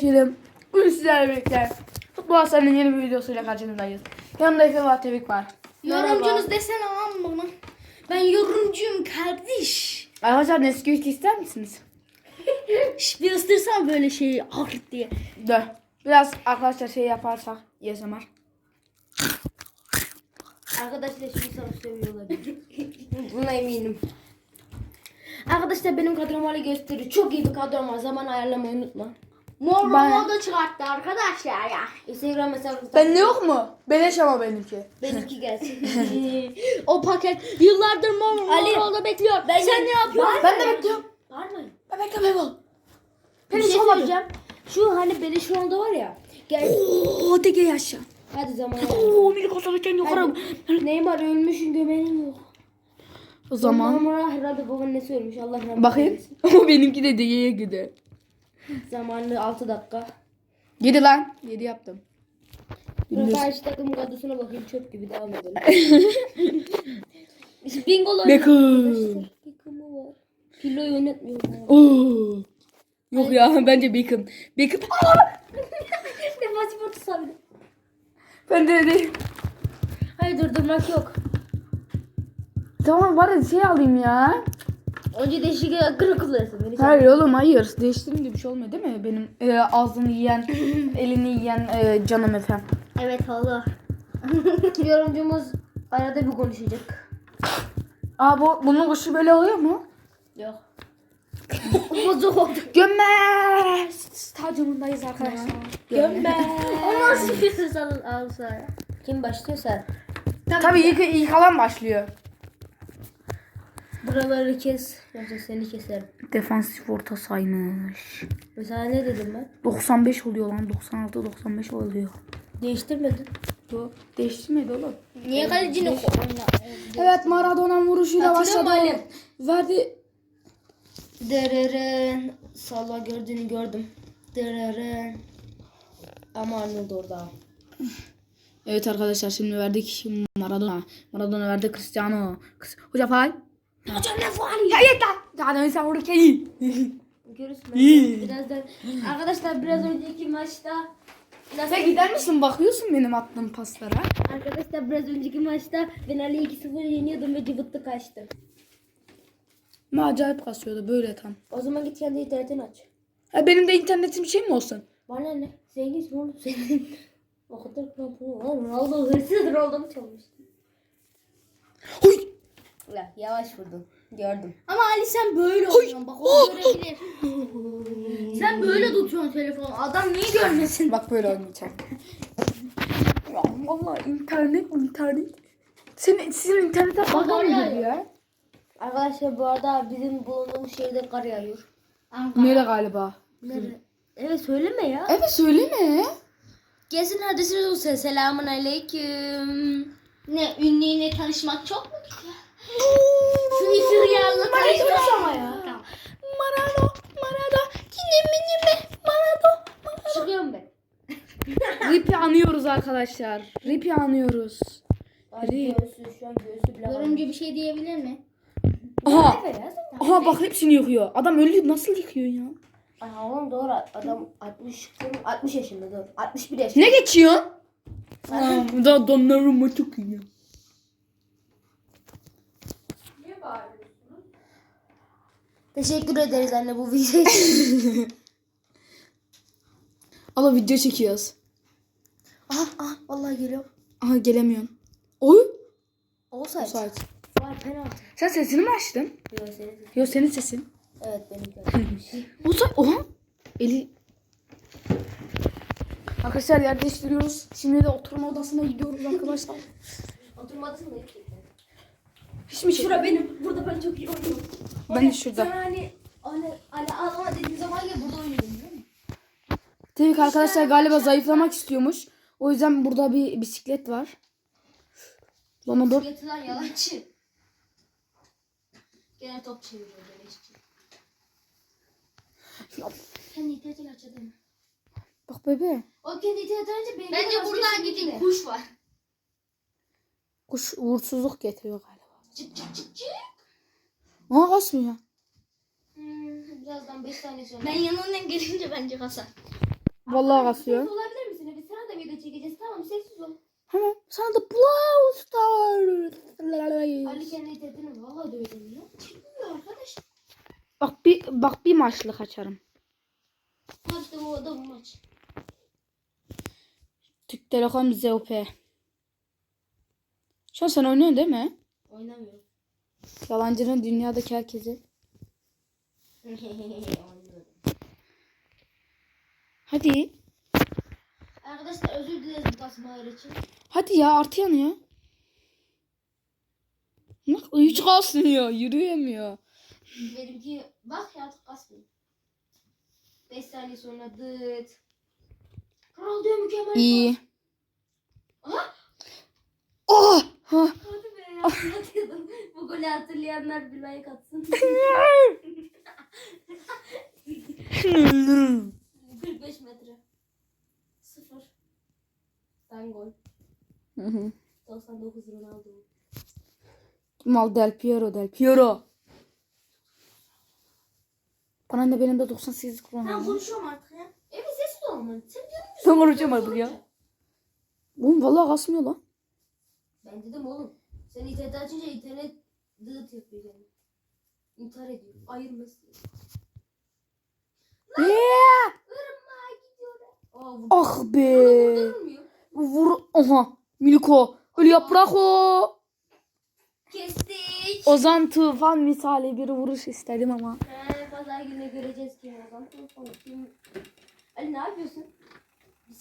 Şirin. Bugün sizlerle birlikte Futbol Hasan'ın yeni bir videosuyla karşınızdayız. Yanımda Efe ve Tevfik var. Yorumcunuz desene lan bana. Ben yorumcuyum kardeş. Arkadaşlar Nesquik ister misiniz? Şş, bir ısırsam böyle şeyi ah diye. Dur. Biraz arkadaşlar şey yaparsak ASMR. Arkadaşlar şimdi sana seviyorlar. Buna eminim. Arkadaşlar benim kadrom hali gösteriyor. Çok iyi bir kadrom var. Zaman ayarlamayı unutma. Mor Ben- da çıkarttı arkadaşlar ya. Instagram hesabı. Bende yok mu? Beleş ama benimki. Benimki gelsin. o paket yıllardır mor Ali, mor da bekliyor. Ben Sen ne yapıyorsun? Ben de bekliyorum. Var mı? Ben beklemem ol. Bir şey söyleyeceğim. Şu hani beni şu anda var ya. Gel. Ooo teke yaşa. Hadi zaman. Ooo minik otururken yukarı. Neymar ölmüşün göbeğin yok. O zaman. Ama herhalde babaannesi ölmüş. Allah rahmet Bakayım. eylesin. Ama benimki de diye gidiyor. Zamanlı 6 dakika. Yedi lan. Yedi yaptım. Ben karşı takım kadrosuna bakayım çöp gibi devam edelim. Bacon. Bacon mu var? Kiloyu yönetmiyor. Oo. Yok ya bence bacon. Bacon. ne pasiportu sabit. Ben de değil. Hayır durdurmak yok. Tamam bari şey alayım ya. Önce değişik kırık kullanırsın. Beni Hayır oğlum hayır. Değiştirince bir şey olmuyor değil mi? Benim e, ağzını yiyen, elini yiyen e, canım efendim. Evet Allah. Yorumcumuz arada bir konuşacak. Aa bu, bunun kuşu böyle oluyor mu? Yok. Bozuk oldu. Gömme! Stadyumundayız arkadaşlar. Gömme. O nasıl bir söz alın al sonra. Kim başlıyor sen? Tabii ilk, ilk alan başlıyor. Buraları kes. Yoksa seni keserim. Defansif orta saymış. Mesela ne dedim ben? 95 oluyor lan. 96 95 oluyor. Değiştirmedin. Yok değiştirmedi oğlum. Niye kalecini Evet Maradona vuruşuyla Hatırlıyor başladı. musun Verdi. Dereren. Salla gördüğünü gördüm. Dereren. Ama Arnold orada. Evet arkadaşlar şimdi verdik Maradona. Maradona verdi Cristiano. Hoca faal. Hocam ne faali? Ya yeter. Ya da sen vururken iyi. İyi. Birazdan. Arkadaşlar biraz önceki maçta Sen gider misin? Bakıyorsun benim attığım paslara. Arkadaşlar biraz önceki maçta ben Ali 2-0 yeniyordum ve cıvıttı kaçtı. Ama acayip kasıyordu böyle tam. O zaman git kendi internetini aç. Ha, benim de internetim şey mi olsun? Bana ne? Zenginsin oğlum senin. o kadar kramponu var. Ronaldo hırsız Ronaldo'mu çalmış. Huy. Ya yavaş vurdun. Gördüm. Ama Ali sen böyle oynuyorsun. Bak o görebilir. sen böyle tutuyorsun telefonu. Adam niye görmesin? Bak böyle oynayacak. ya vallahi internet internet. Senin, sizin internete Bak bakar mıydı ya? Arkadaşlar bu arada bizim bulunduğumuz şehirde kar yağıyor. Nerede galiba? Nerede? Evet söyleme ya. Evet söyleme. Gelsin neredesiniz olsa selamun aleyküm. Ne ünlüyle tanışmak çok mu güzel? Şu iki hıyarlı tanışmak ama ya. Marado, Marado, yine mi yine Marado, Marado. Çıkıyorum ben. Rip'i anıyoruz arkadaşlar. Rip'i anıyoruz. Rip. göğsü şu an göğsü bile Yorumcu bir şey diyebilir mi? Aha. Aha bak hepsini yıkıyor. Adam ölüyor nasıl yıkıyor ya? Aa oğlum doğru adam 60 60 yaşında doğru. 61 yaşında. Ne geçiyor? Aa, da donlarıma çok iyi. Teşekkür ederiz anne bu video için. Allah video çekiyoruz. aha aha vallahi geliyor. Aha gelemiyorsun. Oy. Offside. Offside. Var penaltı. Sen sesini mi açtın? Yok senin. Yok senin sesin. Evet benim. Offside. Oha. Eli. Arkadaşlar yer değiştiriyoruz. Şimdi de oturma odasına gidiyoruz arkadaşlar. Da hiç Hiç mi Şura benim. Burada ben çok iyi oynuyorum. Ben de şurada. Sen hani hani hani alma dediğin zaman ya burada oynuyordun değil mi? Tevfik arkadaşlar galiba zayıflamak istiyormuş. O yüzden burada bir bisiklet var. Bana dur. Yetilen yalancı. Gene top çeviriyor beleşçi. Kendi ihtiyacını açalım. Bak bebe. O kendi ihtiyacını benim Bence buradan gidin kuş var. Kuş uğursuzluk getiriyor galiba. Çık çık çık çık. Aa kasmıyor. Hmm, birazdan 5 saniye sonra. Ben yanından gelince bence kasar. Vallahi kasıyor. Sessiz olabilir misin? Biz sana da video çekeceğiz. Tamam sessiz ol. Tamam. Sana da Brawl Stars. Ali kendi dedini valla dövdüm ya. Çıkmıyor arkadaş. Bak bir bak bir maçlık açarım. Maçta bu da bu maç. Türk Telekom ZOP. Şu an sen oynuyorsun değil mi? Oynamıyorum. Yalancının dünyadaki herkesi. Hadi. Arkadaşlar özür dileriz bu kasmalar için. Hadi ya artı yanıyor. Bak hiç kasmıyor. Yürüyemiyor. Benimki bak ya artık kasmıyor. 5 saniye sonra dıt. Kral diyor mükemmel. İyi. Aha. Oh! Ha. Hadi ya. Hatırladım. bu golü hatırlayanlar bir like atsın. 45 metre. Sıfır. Ben gol. 99 Ronaldo. Mal Del Piero Del Piero. Bana ne benim de 98 Ben kron. konuşuyorum artık ya. Evet sessiz ol ama. Sen diyorum Sen konuşacağım artık ya. Oğlum vallahi kasmıyor lan. Ben dedim oğlum. Sen internet açınca internet dıt yapıyor yani. İntihar ediyor. Ayırmasın. Yeah! Irmağa gidiyor. Aa. Ah be. Vur. Aha. Miliko. Öyle yaprak o. Kestik. Ozan Tufan misali bir vuruş istedim ama. He, pazar günü göreceğiz kim adam. Kim? Ali ne yapıyorsun?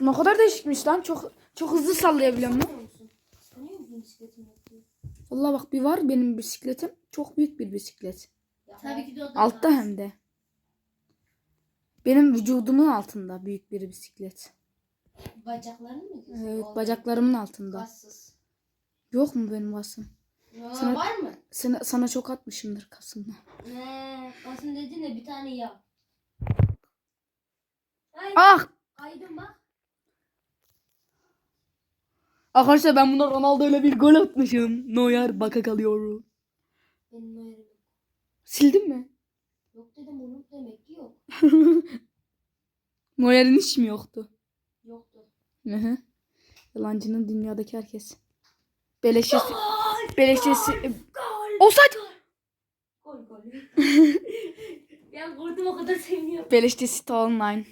Ne kadar değişikmiş lan. Çok çok hızlı sallayabiliyorum lan. Sanıyor musun? Sanıyor musun bisikletin yaptığı? Vallahi bak bir var benim bisikletim. Çok büyük bir bisiklet. Tabii ki de o da Altta var. hem de. Benim vücudumun altında büyük bir bisiklet. Bacakların mı? Evet O bacaklarımın altında. Kassız. Yok mu benim vasım? Aa, Sana- Var mı? Sana, sana çok atmışımdır kasımda. Ne? Kasım dedin de bir tane ya. Ay, Ah! Aydın bak. Arkadaşlar ben buna Ronaldo ile bir gol atmışım. Neuer baka kalıyor. Benim Sildin mi? Yok dedim onu demek ki yok. Neuer'in hiç mi yoktu? Yoktu. Hı hı. Yalancının dünyadaki herkes. Beleşesi. Beleşesi. Gol. Offside. Gol gol. ya vurdum o kadar seviniyorum. Beleşesi online.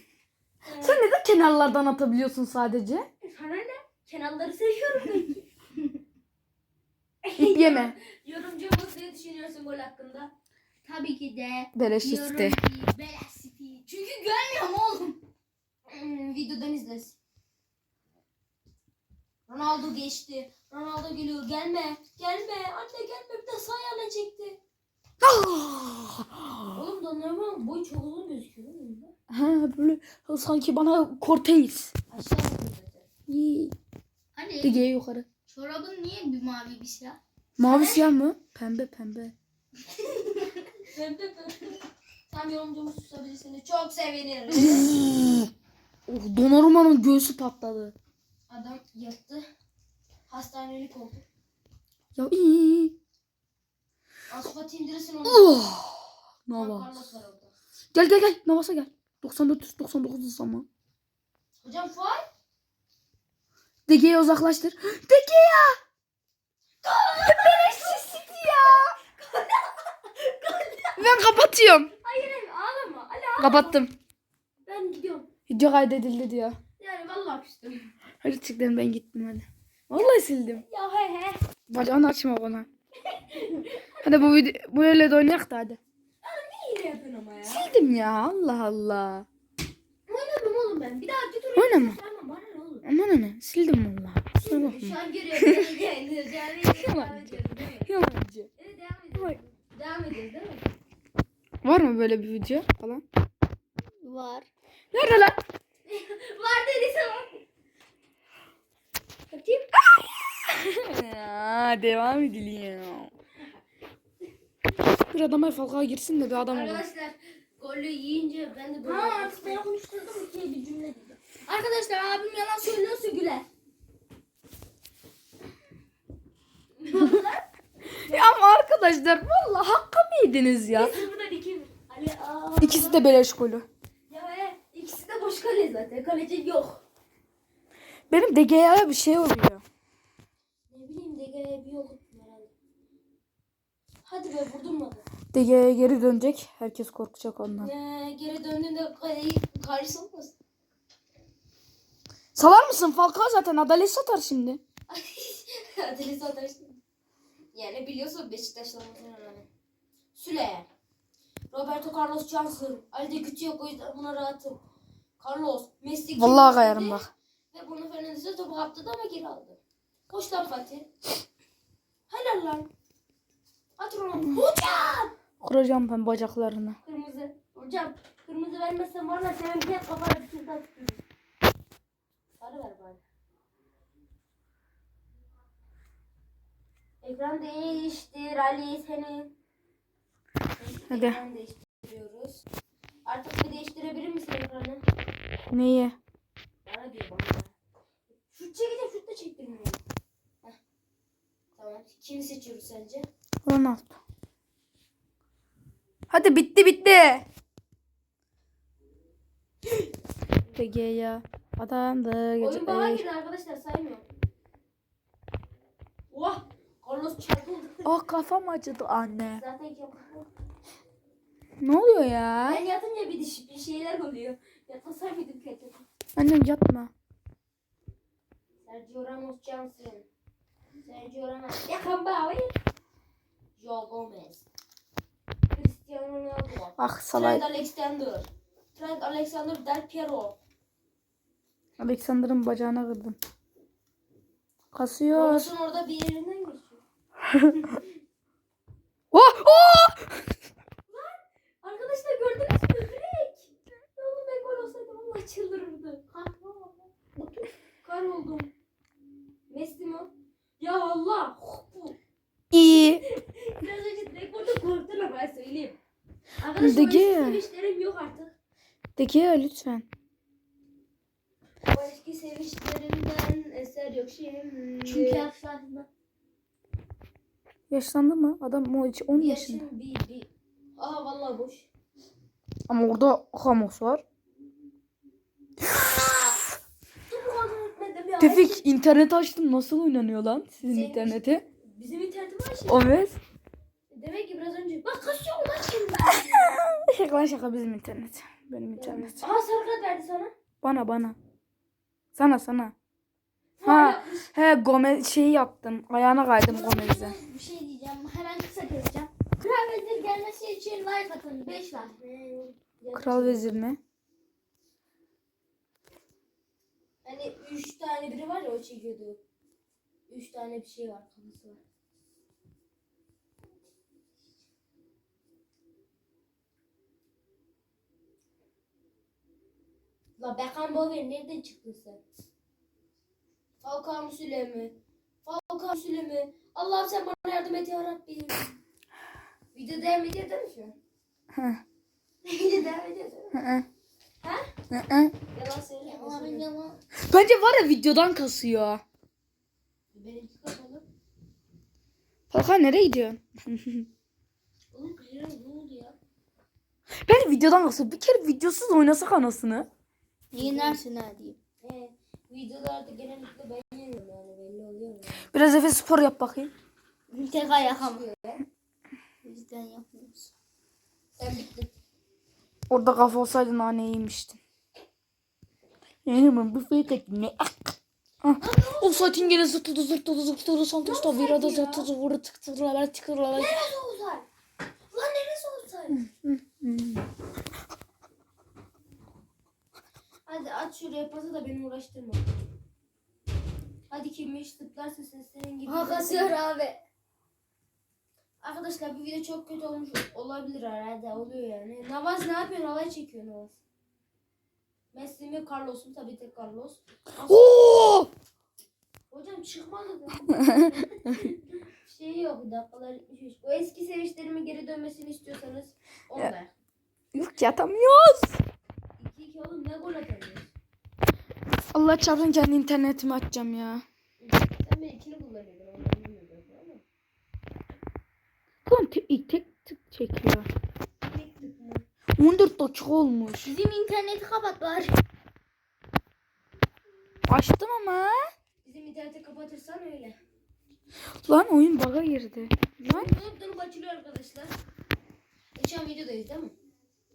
Sen neden kenarlardan atabiliyorsun sadece? Sana ne? Kenarları seviyorum ben. İp yeme. Yorumcumuz ne düşünüyorsun gol hakkında? Tabii ki de. Bela City. Çünkü görmüyorum oğlum. Hmm, videodan izlesin. Ronaldo geçti. Ronaldo geliyor. Gelme. Gelme. Anne gelme. Bir de sağ ayağına çekti. Oğlum Donnarumma boyu çok uzun gözüküyor? Ha böyle sanki bana Cortez. Aşağı bakıyor İyi. Hani Dige yukarı. çorabın niye bir mavi bir siyah? Mavi siyah mı? Pembe pembe. Tam yorumcumuz susabilirsiniz. Çok sevinirim. oh, Donnarumma'nın göğsü patladı. Adam yattı. Hastanelik oldu. Ya iyi. Asfalt indirirsin onu. Oh. Carlos var orada. Gel gel gel. Navas'a gel. 94 99 ama. Hocam Dige'ye uzaklaştır. Dige ya. Ben kapatıyorum. Hayır hayır ağlama. Ali ağlama. Kapattım. Ben gidiyorum. Video kaydedildi diyor. Yani vallahi küstüm. Hadi çıktım ben gittim hadi. Vallahi sildim. Ya he he. Bacağını açma bana. hadi bu video bu öyle de oynayak da hadi. Yine yapıyorsun ama ya. Sildim ya Allah Allah. Oynadım oğlum ben. Bir daha kötü Oynama. Tamam bana ne olur. Aman ana sildim valla. Kusura bakma. Şu an görüyorum. Yalancı. Evet devam ediyoruz. Devam ediyoruz değil mi? Var mı böyle bir video falan? Var. Nerede lan? Var dediyse var. Bakayım. ya, devam ediliyor. Bir adama Falcao girsin de bir adam olur. Arkadaşlar golü yiyince ben de böyle... Ha, artık ben konuşturdum ki bir cümle. Arkadaşlar abim yalan söylüyorsa güler. Ya ama arkadaşlar valla hakka mıydınız ya? Sıfırdan iki mi? Ali aa. İkisi de beleş golü. Ya he, ikisi de boş kale zaten. Kaleci yok. Benim DG'ye bir şey oluyor. Ne bileyim Dege'ye bir herhalde. Hadi be vurdurmadı. DG'ye geri dönecek. Herkes korkacak ondan. Ee, geri döndüğünde kaleyi karşı olmasın. Salar mısın? Falcao zaten adalet satar şimdi. Adeli satarsın. Yani biliyorsun Beşiktaş'la rağmen. Süle. Roberto Carlos Johnson. Ali de gücü yok o yüzden buna rahatım. Carlos. Messi. Vallahi kayarım bak. Ve bunu Fernandes'e topu kaptırdı ama geri aldı. Koş lan Fatih. Helal lan. At onu. Hocam. Kuracağım ben bacaklarını. Kırmızı. Hocam kırmızı vermezsen var ya senin bir kafana bir tutuyorum. Sarı ver bari. Ekran değiştir Ali senin. Hadi. Ekran değiştiriyoruz. Artık bir değiştirebilir misin ekranı? Neyi? Bana diyor bana. Şut çekeceğim şut da çektirmiyor. Tamam. Kimi seçiyoruz sence? Ronaldo. Hadi bitti bitti. DG ya. Adamdı Oyun Ey. girdi arkadaşlar saymıyorum. Oh! Carlos çarpıldı. Ah kafam acıdı anne. Zaten kim? Ne oluyor ya? Ben yatınca bir, diş, bir şeyler oluyor. Yatmasam mıydım kötü? Annem yatma. Sergio Ramos Johnson. Sergio Ramos. Beckenbauer. Joe Gomez. Cristiano Ronaldo. Ah Trent salay. Alexander. Trent Alexander Del Piero. Alexander'ın bacağına kırdım. Kasıyor. Romas'ın orada bir yerinden geçiyor. Oh, oh! Arkadaşlar gördünüz mü? Direkt. Ne oğlum ben gol olsaydım Allah çıldırırdı. Kar oldum. Messi mi? Ya Allah. İyi. Biraz önce direkt orada korktun ama ben söyleyeyim. Arkadaşlar De Gea. sevinçlerim yok artık. Ya lütfen. Sevinçlerimden eser yok şimdi. Çünkü yaşlandı. Yaşlandı mı? Adam o hiç 10 yaşında. Bir bir. Aha vallahi boş. Ama orada Ramos var. Tevfik internet açtım. Nasıl oynanıyor lan sizin Senin- interneti? Bizim internetim var şimdi. Evet. Demek ki biraz önce. Bak kasıyor lan şimdi. Şaka şaka bizim internet. Benim internet. Aha sarı kart verdi sana. Bana bana. Sana sana. Ha. He Gomez şeyi yaptım. Ayağına kaydım Gomez'e. Bir şey diyeceğim. Hemen kısa keseceğim. Kral vezir gelmesi için like atın. 5 like. Kral vezir mi? Hani üç tane biri var ya o çekiyordu. Üç tane bir şey var kafası var. La Beckenbauer nereden çıktın sen? Falcao Müsüle mi? Falcao Müsüle mi? Allah'ım sen bana yardım et ya Rabbim. Video devam ediyor değil mi şu an? Hı. Video devam ediyor değil mi? Hı hı. Ha? Hı hı. Yalan yalan. Bence var ya videodan kasıyor. Benimki kapalı. Falcao nereye gidiyorsun? Oğlum ne oldu ya? Bence videodan kasıyor. Bir kere videosuz oynasak anasını. Yenersin ha diyeyim. Ee, videolarda genellikle ben yeniyorum yani belli oluyor yani. Biraz Efe spor yap bakayım. Tek ayak ama. Bizden yapmıyoruz. Sen bittin. Orada kafa olsaydı nane yemiştin. Hemen bu fake ne? Ah. O satin gene zıttı zıttı zıttı Santos'ta virada zıttı zıttı tıktı tıktı tıktı Neresi olsay? Lan neresi olsay? Hadi aç şuraya pası da beni uğraştırma. Hadi kimmiş tıklarsın sen senin gibi. Ha kasıyor abi. Arkadaşlar bu video çok kötü olmuş olabilir herhalde oluyor yani. Navaz ne yapıyor? Alay çekiyor Navaz. Messi mi Carlos mu? Tabii tek Carlos. Oo! Hocam çıkmadı şey yok dakikalar 73. Bu eski sevinçlerimin geri dönmesini istiyorsanız 10 Ya. ver. Yok yatamıyoruz. 2-2 oğlum ne gol atamıyorsun? Allah çarpsın kendi internetimi açacağım ya. Sen bir ikili kullanıyordun. Ondan ama. Tek tek tık çekiyor. Tek tık mı? 14 dakika olmuş. Bizim interneti kapat bari. Açtım ama. Bizim interneti kapatırsan öyle. Lan oyun bug'a girdi. Lan Durup durup açılıyor arkadaşlar. An videodayız değil mi?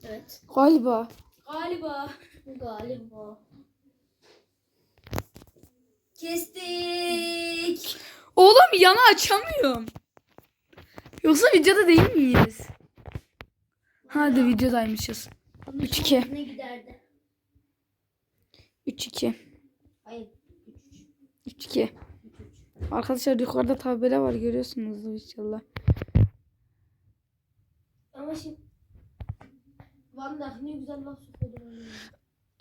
Evet. galiba. Galiba. Galiba. Kestik. Oğlum yana açamıyorum. Yoksa videoda değil miyiz? Hadi videodaymışız. 3-2. Ne giderdi? 3-2. Hayır. 3-2. Arkadaşlar yukarıda tabela var görüyorsunuz inşallah. Ama şimdi Van Dijk ne güzel laf sokuyordu.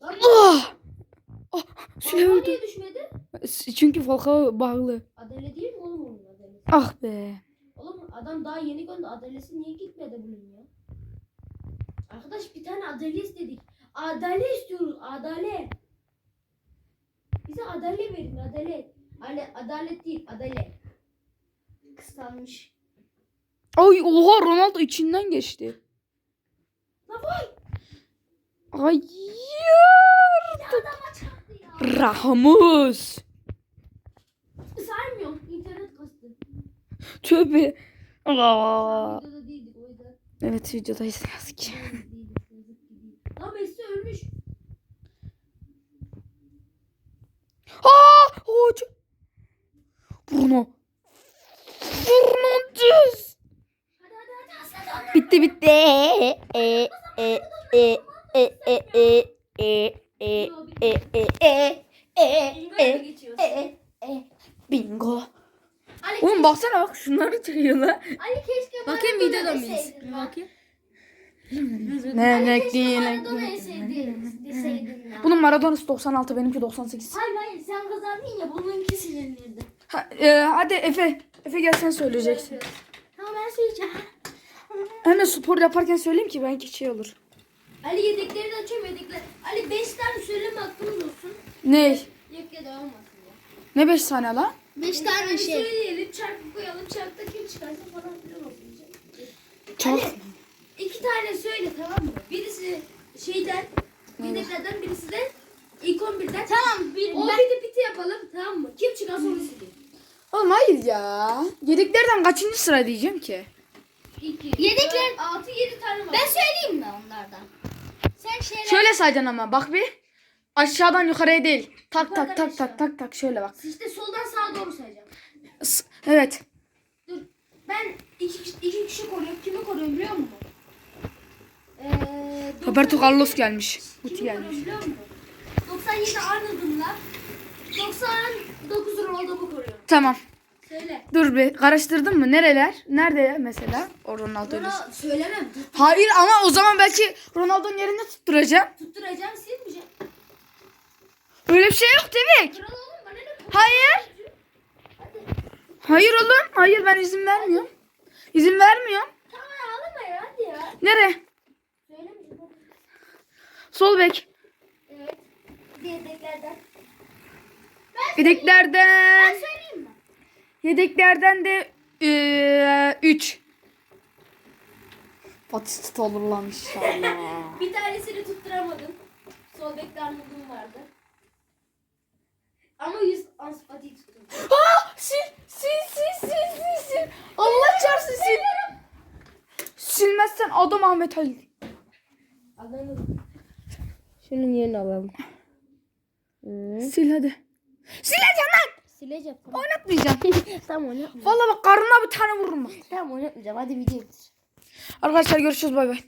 Ah! Ah! Süle Falcao öldü. niye düşmedi? Çünkü Falcao bağlı. Adele değil mi oğlum onun adalesi? Ah be. Oğlum adam daha yeni göndü. Adalesi niye gitmedi bunun ya? Arkadaş bir tane adale istedik. Adale istiyoruz. Adale. Bize adale verin. Adalet. Ale, adalet değil. Adale. Kıskanmış. Ay oha Ronaldo içinden geçti. Hayır. Rahamus. Sarmıyor. İnternet kastı. Tövbe. Aa. Evet videodayız yazık ki. Lan Messi ölmüş. Aa! Hoca. Bruno. Bruno düz. Bitti bitti. Ee e e e e e e e e e e e e e e bingo. Ali, Oğlum baksana bak şunları çıkıyor lan. Ali keşke Bakayım videoda mıyız? bakayım. Ne ne değil ne. Bunun Maradona'sı 96 benimki 98. Hayır hayır sen kazandın ya bununki silinirdi. Ha, e, hadi Efe. Efe gel sen söyleyeceksin. Tamam ben söyleyeceğim. Hemen spor yaparken söyleyeyim ki belki şey olur. Ali yedekleri de açıyorum yedekler. Ali 5 tane söyleme hakkımız olsun. Ne? Yok ya da olmasın ya. Ne 5 saniye lan? 5 Yani tane şey. Söyleyelim çarpı koyalım çarpıda kim çıkarsa falan filan olsun. Çok. Ali iki tane söyle tamam mı? Birisi şeyden yedeklerden birisi de ilk 11'den. Tamam bir O ben piti piti yapalım tamam mı? Kim çıkarsa onu sileyim. Oğlum hayır ya. Yedeklerden kaçıncı sıra diyeceğim ki? 2, Yedekler- 6, 7 tane var. ben söyleyeyim mi onlardan? Sen şeyler Şöyle sayacaksın ama bak bir. Aşağıdan yukarıya değil. Tak tak tak tak tak tak şöyle bak. İşte soldan sağa doğru sayacağım. S- Evet. Dur. Ben iki, iki kişi koruyorum. Kimi koruyorum biliyor musun? Ee, Roberto Carlos gelmiş. Guti gelmiş. koruyorum biliyor musun? 97 Arnold'umla 99 Ronaldo'mu koruyorum. Tamam. Söyle. Dur bir karıştırdın mı? Nereler? Nerede mesela? O Ronaldo'yu. Bana söylemem. Tut- Hayır ama o zaman belki Ronaldo'nun yerine tutturacağım. Tutturacağım silmeyeceğim. Öyle bir şey yok demek. Kral oğlum bana ne? Hayır. Hayır oğlum. Hayır ben izin vermiyorum. İzin vermiyorum. Tamam ağlama ya hadi ya. Nere? Söylemeyeceğim. Sol bek. Evet. Yedeklerden. Yedeklerden. Söyleyeyim mi? Yedeklerden de 3. Patistit olur lan inşallah. Bir tanesini tutturamadım. Sol bekte Arnold'um vardı. Ama 100 ansipatik tuttum. Aa, sil, sil, sil, sil, sil, sil. Allah çarpsın sil. Silmezsen adam Ahmet Ali. Anladım. Şunun yerini alalım. Sil hadi. Sileceğim lan. Sileceğim. Oynatmayacağım. tamam oynatmayacağım. Vallahi bak karnına bir tane vururum bak. Tamam oynatmayacağım. Hadi video bitir. Arkadaşlar görüşürüz bay bay.